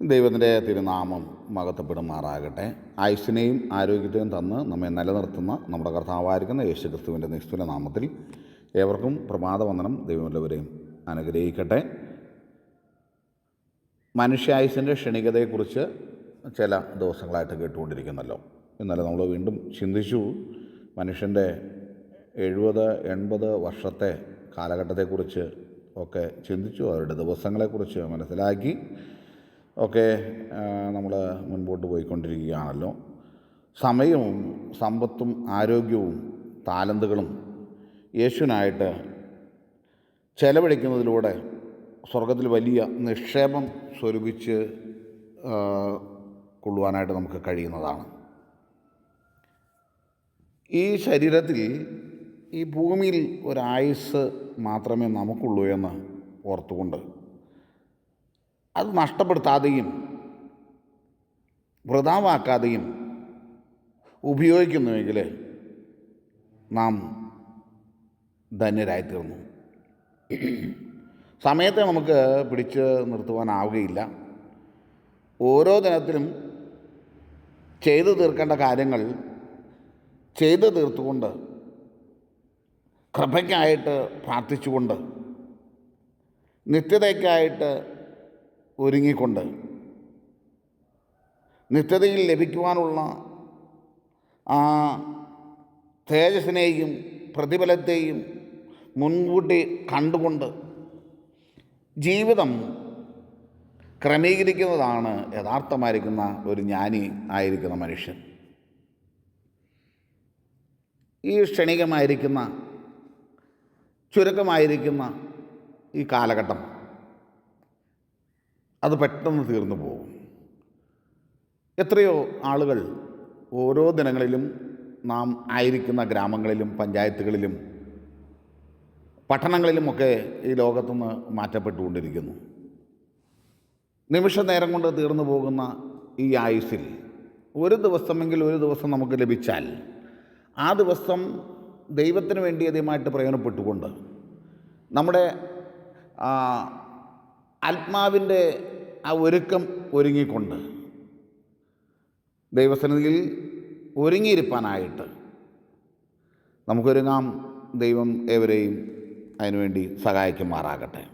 ദൈവത്തിന്റെ തിരുനാമം മകത്തപ്പെടുമാറാകട്ടെ ആയുസ്സിനെയും ആരോഗ്യത്തെയും തന്ന് നമ്മെ നിലനിർത്തുന്ന നമ്മുടെ കർത്താവായിരിക്കുന്ന യേശു ക്രിസ്തുവിന്റെ നിസ്തുല നാമത്തിൽ ഏവർക്കും പ്രഭാതവന്ദനം ദൈവമുള്ളവരെയും അനുഗ്രഹിക്കട്ടെ. മനുഷ്യായുസിന്റെ ക്ഷണികതയെക്കുറിച്ച് ചില ദിവസങ്ങളായിട്ട് കേട്ടുകൊണ്ടിരിക്കുന്നല്ലോ. ഇന്നലെ നമ്മൾ വീണ്ടും ചിന്തിച്ചു മനുഷ്യന്റെ എഴുപത് എൺപത് വർഷത്തെ കാലഘട്ടത്തെക്കുറിച്ച് ഒക്കെ ചിന്തിച്ചു അവരുടെ ദിവസങ്ങളെക്കുറിച്ച് മനസ്സിലാക്കി. ഒക്കെ നമ്മൾ മുൻപോട്ട് പോയിക്കൊണ്ടിരിക്കുകയാണല്ലോ. സമയവും സമ്പത്തും ആരോഗ്യവും താലന്തുകളും യേശുവിനായിട്ട് ചെലവഴിക്കുന്നതിലൂടെ സ്വർഗത്തിൽ വലിയ നിക്ഷേപം സ്വരൂപിച്ച് കൊള്ളുവാനായിട്ട് നമുക്ക് കഴിയുന്നതാണ്. ഈ ശരീരത്തിൽ ഈ ഭൂമിയിൽ ഒരായുസ് മാത്രമേ നമുക്കുള്ളൂ എന്ന് ഓർത്തുകൊണ്ട് അത് നഷ്ടപ്പെടുത്താതെയും വൃതാവാക്കാതെയും ഉപയോഗിക്കുന്നുവെങ്കിൽ നാം ധന്യരായിത്തീർന്നു. സമയത്തെ നമുക്ക് പിടിച്ച് നിർത്തുവാനാവുകയില്ല. ഓരോ ദിനത്തിലും ചെയ്തു തീർക്കേണ്ട കാര്യങ്ങൾ ചെയ്തു തീർത്തുകൊണ്ട് കൃപയ്ക്കായിട്ട് പ്രാർത്ഥിച്ചുകൊണ്ട് നിത്യതയ്ക്കായിട്ട് ഒരുങ്ങിക്കൊണ്ട് നിത്യതയിൽ ലഭിക്കുവാനുള്ള ആ തേജസ്സിനെയും പ്രതിഫലത്തെയും മുൻകൂട്ടി കണ്ടുകൊണ്ട് ജീവിതം ക്രമീകരിക്കുന്നതാണ് യഥാർത്ഥമായിരിക്കുന്ന ഒരു ജ്ഞാനി ആയിരിക്കുന്ന മനുഷ്യൻ. ഈ ക്ഷണികമായിരിക്കുന്ന ചുരുക്കമായിരിക്കുന്ന ഈ കാലഘട്ടം. അത് പെട്ടെന്ന് തീർന്നു പോകും. എത്രയോ ആളുകൾ ഓരോ ദിനങ്ങളിലും നാം ആയിരിക്കുന്ന ഗ്രാമങ്ങളിലും പഞ്ചായത്തുകളിലും പട്ടണങ്ങളിലുമൊക്കെ ഈ ലോകത്തുനിന്ന് മാറ്റപ്പെട്ടുകൊണ്ടിരിക്കുന്നു. നിമിഷ നേരം കൊണ്ട് തീർന്നു പോകുന്ന ഈ ആയുസ്സിൽ ഒരു ദിവസമെങ്കിൽ ഒരു ദിവസം നമുക്ക് ലഭിച്ചാൽ ആ ദിവസം ദൈവത്തിന് വേണ്ടി അധികമായിട്ട് പ്രയോജനപ്പെട്ടുകൊണ്ട് നമ്മുടെ ആത്മാവിന്റെ ആ ഒരുക്കം ഒരുങ്ങിക്കൊണ്ട് ദൈവസന്നിധിയിൽ ഒരുങ്ങിയിരിപ്പാനായിട്ട് നമുക്കൊരുങ്ങാം ദൈവം ഏവരെയും അതിനുവേണ്ടി സഹായിക്കുമാറാകട്ടെ.